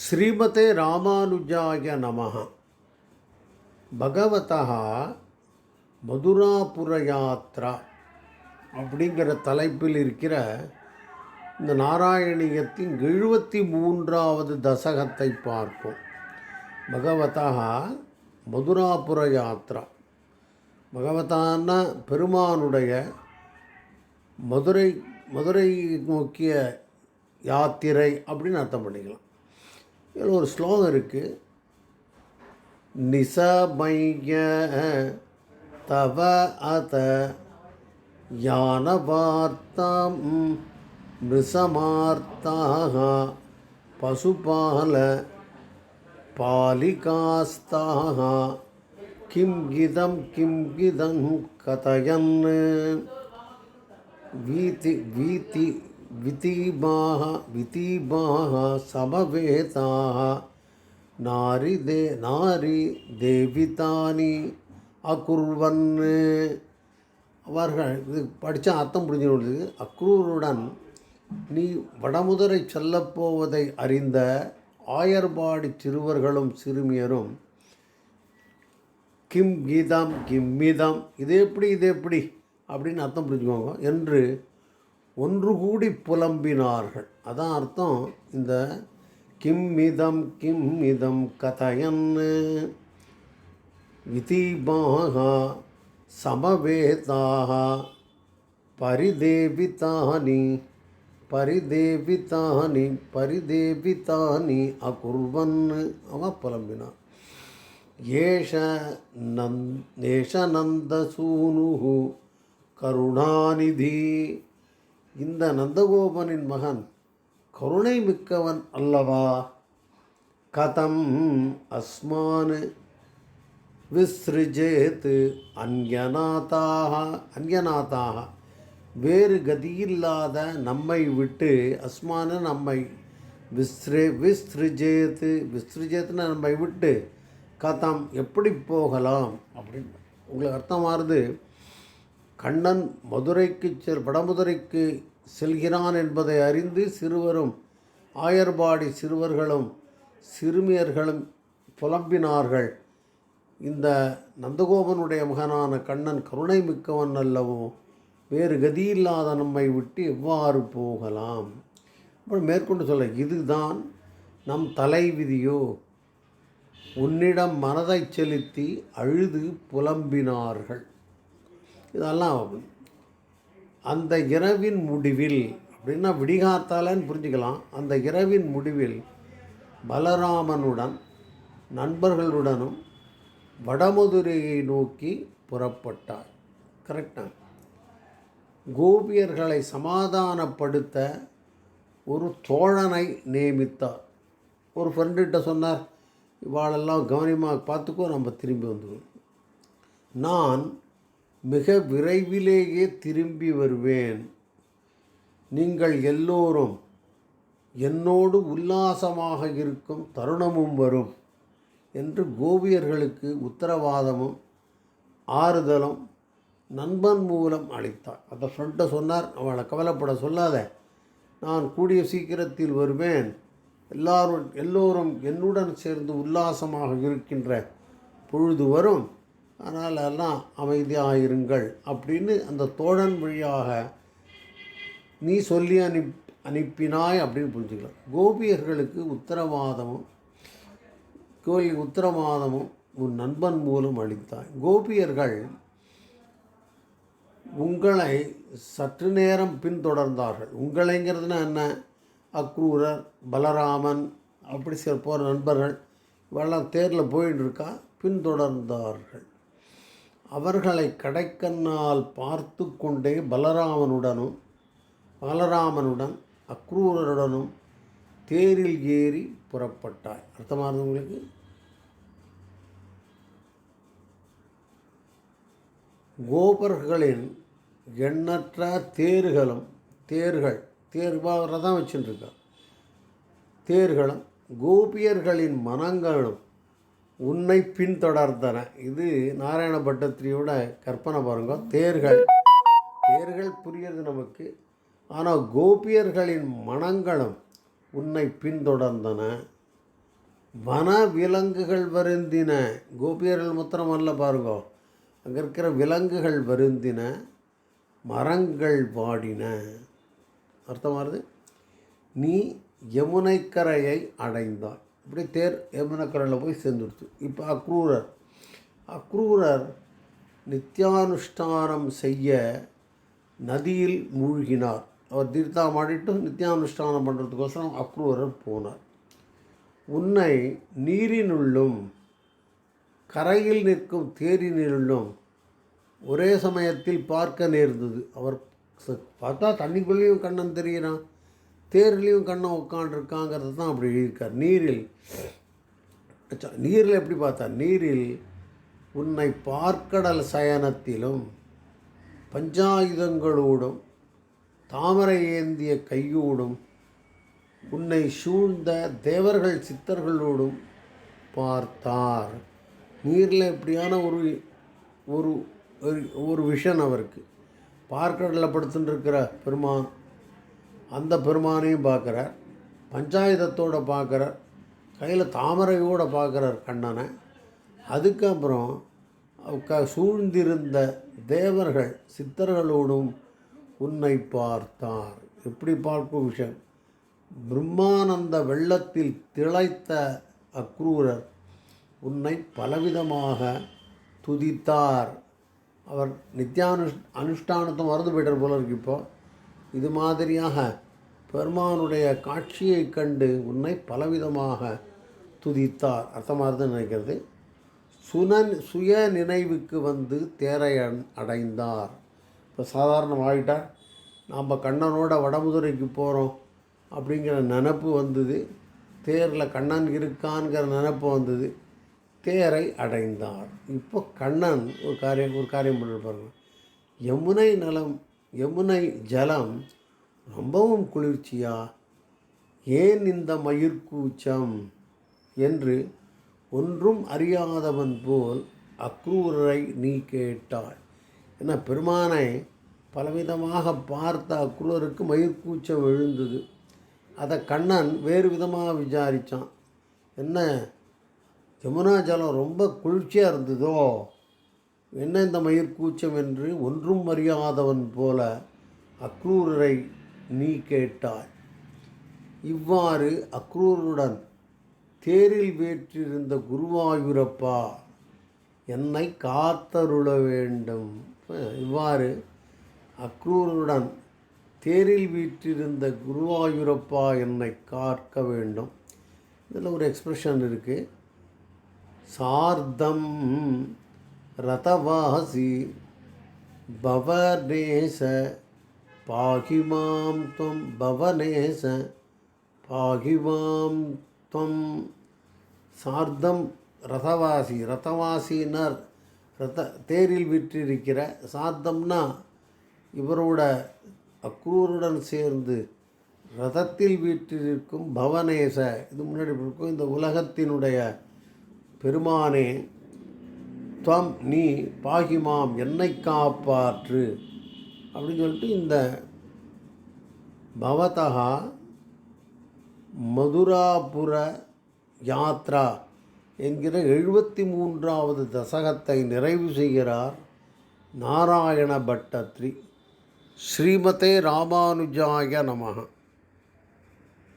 ஸ்ரீமதே ராமானுஜாய நமः பகவதா மதுராபுர யாத்ரா அப்படிங்கிற தலைப்பில் இருக்கிற இந்த நாராயணியத்தின் எழுபத்தி மூன்றாவது தசகத்தை பார்ப்போம். பகவதா மதுராபுர யாத்ரா பகவதான பெருமானுடைய மதுரை மதுரை நோக்கிய யாத்திரை அப்படின்னு அர்த்தம் பண்ணிக்கலாம். இதில் ஒரு ஸ்லோகம் இருக்குது நிசமய தவ அத யானவார்த்தாம் நிசமார்த்தாக பசுபால பாலிகாஸ்தாக கிம் கிதம் கிம் கிதம் கதயன் வீதி வீதி விதீபாः விதீபாः சமவேதாக நாரி தே நாரி தேவிதானி அகுர்வன் அவர்கள் இது படித்தா அர்த்தம் புரிஞ்சுள்ளது அக்ரூருடன் நீ வடமுதரை செல்லப்போவதை அறிந்த ஆயர்பாடி சிறுவர்களும் சிறுமியரும் கிம் கீதம் கிம் மீதம் இது எப்படி இது எப்படி அப்படின்னு அர்த்தம் புரிஞ்சுக்கோங்க. என்று ஒன்று கூடி புலம்பினார்கள். அதான் அர்த்தம். இந்த கிம் இதம் கிம் இதம் கதயன் விதீபாக சமவேதாக பரிதேவிதானி பரிதேவிதானி பரிதேவிதானி அகுர்வன். அவன் புலம்பினான் ஏஷ நந் ஏஷ நந்தசூனு கருணாநிதி இந்த நந்தகோபனின் மகன் கருணை மிக்கவன் அல்லவா? கதம் அஸ்மான் விஸ்ருஜேத் அந்யநாதாக அந்யநாதாக. வேறு கதியில்லாத நம்மை விட்டு அஸ்மான நம்மை விஸ்ரே விஸ்ருஜேத்து விஸ்ருஜேத்துன்னு நம்மை விட்டு கதம் எப்படி போகலாம்? அப்படின்னு. உங்களுக்கு அர்த்தமாகுது கண்ணன் மதுரைக்கு செல் வடமதுரைக்கு செல்கிறான் என்பதை அறிந்து சிறுவரும் ஆயர்பாடி சிறுவர்களும் சிறுமியர்களும் புலம்பினார்கள். இந்த நந்தகோபனுடைய மகனான கண்ணன் கருணை மிக்கவன் அல்லவோ வேறு கதியில்லாத நம்மை விட்டு எவ்வாறு போகலாம்? அப்புறம் மேற்கொண்டு சொல்ல இதுதான் நம் தலை விதியோ உன்னிடம் மனதை செலுத்தி அழுது புலம்பினார்கள். இதெல்லாம் அந்த இரவின் முடிவில் அப்படின்னா விடிகாத்தாலன்னு புரிஞ்சுக்கலாம். அந்த இரவின் முடிவில் பலராமனுடன் நண்பர்களுடனும் வடமதுரையை நோக்கி புறப்பட்டார். கரெக்டா கோபியர்களை சமாதானப்படுத்த ஒரு தோழனை நியமித்தார். ஒரு ஃப்ரெண்டுகிட்ட சொன்னார் இவாளெல்லாம் கவனமாக பார்த்துக்கோ நம்ம திரும்பி வந்துடுவோம் நான் மிக விரைவிலேயே திரும்பி வருவேன். நீங்கள் எல்லோரும் என்னோடு உல்லாசமாக இருக்கும் தருணமும் வரும் என்று கோபியர்களுக்கு உத்தரவாதமும் ஆறுதலும் நண்பன் மூலம் அளித்தார். அந்த ஃப்ரெண்டை சொன்னார் அவளை கவலைப்பட சொல்லாத. நான் கூடிய சீக்கிரத்தில் வருவேன். எல்லாரும் எல்லோரும் என்னுடன் சேர்ந்து உல்லாசமாக இருக்கின்ற பொழுது வரும். அதனால் எல்லாம் அமைதியாக இருங்கள் அப்படின்னு அந்த தோழன் வழியாக நீ சொல்லி அனுப் அனுப்பினாய் அப்படின்னு புரிஞ்சுக்கலாம். கோபியர்களுக்கு உத்தரவாதமும் கோயில் உத்தரவாதமும் உன் நண்பன் மூலம் அளித்தாய். கோபியர்கள் உங்களை சற்று நேரம் பின்தொடர்ந்தார்கள். உங்களைங்கிறதுனா என்ன? அக்ரூரர் பலராமன் அப்படி சில போகிற நண்பர்கள் இவெல்லாம் தேரில் போயின்னு இருக்கா? பின்தொடர்ந்தார்கள். அவர்களை கடைக்கண்ணால் பார்த்து கொண்டே பலராமனுடனும் பலராமனுடன் அக்ரூரருடனும் தேரில் ஏறி புறப்பட்டாய். அர்த்தமானது உங்களுக்கு? கோபர்களின் எண்ணற்ற தேர்களும் தேர்கள் தேர் தான் வச்சுட்டுருக்கா தேர்களும் கோபியர்களின் மனங்களும் உன்னை பின்தொடர்ந்தன. இது நாராயண பட்டத்திரியோட கற்பனை பாருங்க. தேர்கள். தேர்கள் புரியுறது நமக்கு. ஆனால் கோபியர்களின் மனங்களும் உன்னை பின்தொடர்ந்தன. வன விலங்குகள் வருந்தின. கோபியர்கள் முத்திரம் அல்ல பாருங்கோ. அங்கே இருக்கிற விலங்குகள் வருந்தின. மரங்கள் வாடின. அர்த்தமாகுது நீ யமுனைக்கரையை அடைந்தாய். அப்படியே தேர் யமுனைக்கரையில் போய் சேர்ந்துடுச்சு. இப்போ அக்ரூரர் அக்ரூரர் நித்தியானுஷ்டானம் செய்ய நதியில் மூழ்கினார். அவர் தீர்த்தம் ஆடிட்டு நித்தியானுஷ்டானம் பண்ணுறதுக்கோசரம் அக்ரூரர் போனார். உன்னை நீரினுள்ளும் கரையில் நிற்கும் தேரினுள்ளும் ஒரே சமயத்தில் பார்க்க நேர்ந்தது. அவர் ச- பார்த்தா தண்ணிக்குள்ளேயும் கண்ணன் தெரியறான். தேர்லேயும் கண்ணன் உட்காண்டிருக்காங்கிறது தான் அப்படி இருக்கார் நீரில் அச்சா, நீரில் எப்படி பார்த்தா நீரில் உன்னை பார்க்கடல் சயனத்திலும் பஞ்சாயுதங்களோடும் தாமரை ஏந்திய கையோடும் உன்னை சூழ்ந்த தேவர்கள் சித்தர்களோடும் பார்த்தார். நீரில் எப்படியான ஒரு ஒரு ஒரு- ஒரு விஷன் அவருக்கு. பார்க்கடலில் படுத்துட்டு இருக்கிற பெருமான் அந்த பெருமானையும் பார்க்குறார். பஞ்சாயுதத்தோடு பார்க்குறார். கையில் தாமரையோட பார்க்குறார் கண்ணனை. அதுக்கப்புறம் க சூழ்ந்திருந்த தேவர்கள் சித்தர்களோடும் உன்னை பார்த்தார். எப்படி பார்க்கும் விஷயம்? பிரம்மானந்த வெள்ளத்தில் திளைத்த அக்ரூரர் உன்னை பலவிதமாக துதித்தார். அவர் நித்தியானு அனுஷ்டானத்தும் மறந்து போயிட்டார் போல இருக்கு இப்போது இது மாதிரியாக பெருமானுடைய காட்சியைக் கண்டு உன்னை பலவிதமாக துதித்தார். அர்த்தமாகுதுன்னு நினைக்கிறது. சுனன் சுய நினைவுக்கு வந்து தேரை அடைந்தார். இப்போ சாதாரணமாகிட்டார் நாம் கண்ணனோட வடமுதுரைக்கு போகிறோம் அப்படிங்கிற நினப்பு வந்தது. தேரில் கண்ணன் இருக்கான்ங்கிற நினப்பு வந்தது. தேரை அடைந்தார். இப்போ கண்ணன் ஒரு காரியம் ஒரு காரியம் பண்ணிருப்பாருங்க யமுனை நலம் யமுனை ஜலம் ரொம்பவும் குளிர்ச்சியா? ஏன் இந்த மயிர்கூச்சம் என்று ஒன்றும் அறியாதவன் போல் அக்ரூரரை நீ கேட்டாய் என பெருமானை பலவிதமாக பார்த்த அக்ரூரருக்கு மயிர்கூச்சம் எழுந்தது. அதை கண்ணன் வேறு விதமாக விசாரித்தான் என்ன? யமுனா ஜலம் ரொம்ப குளிர்ச்சியாக இருந்ததோ? என்ன இந்த மயிர்கூச்சம் என்று ஒன்றும் அறியாதவன் போல அக்ரூரரை நீ கேட்டாய். இவ்வாறு அக்ரூருடன் தேரில் வேற்றிருந்த குருவாயூரப்பா என்னை காத்தருள வேண்டும். இவ்வாறு அக்ரூருடன் தேரில் வீற்றிருந்த குருவாயூரப்பா என்னை காக்க வேண்டும். இதில் ஒரு எக்ஸ்பிரஷன் இருக்குது சார்தம் ரதவாசி பவநேச பாகிமாம் துவம் பவநேச பாகிமாம் துவம் சார்தம் ரதவாசி ரதவாசினர் ரத தேரில் விற்றிருக்கிற சார்த்தம்னா இவரோட அக்ரூருடன் சேர்ந்து ரதத்தில் வீற்றிருக்கும் பவனேச இது முன்னாடி இருக்கும் இந்த உலகத்தினுடைய பெருமானே துவம் நீ பாகிமாம் என்னை காப்பாற்று. அப்படின்னு சொல்லிட்டு இந்த பவதா மதுராபுர யாத்ரா என்கிற எழுபத்தி மூன்றாவது தசகத்தை நிறைவு செய்கிறார் நாராயண பட்டத்ரி. ஸ்ரீமதே ராமானுஜாய நமகா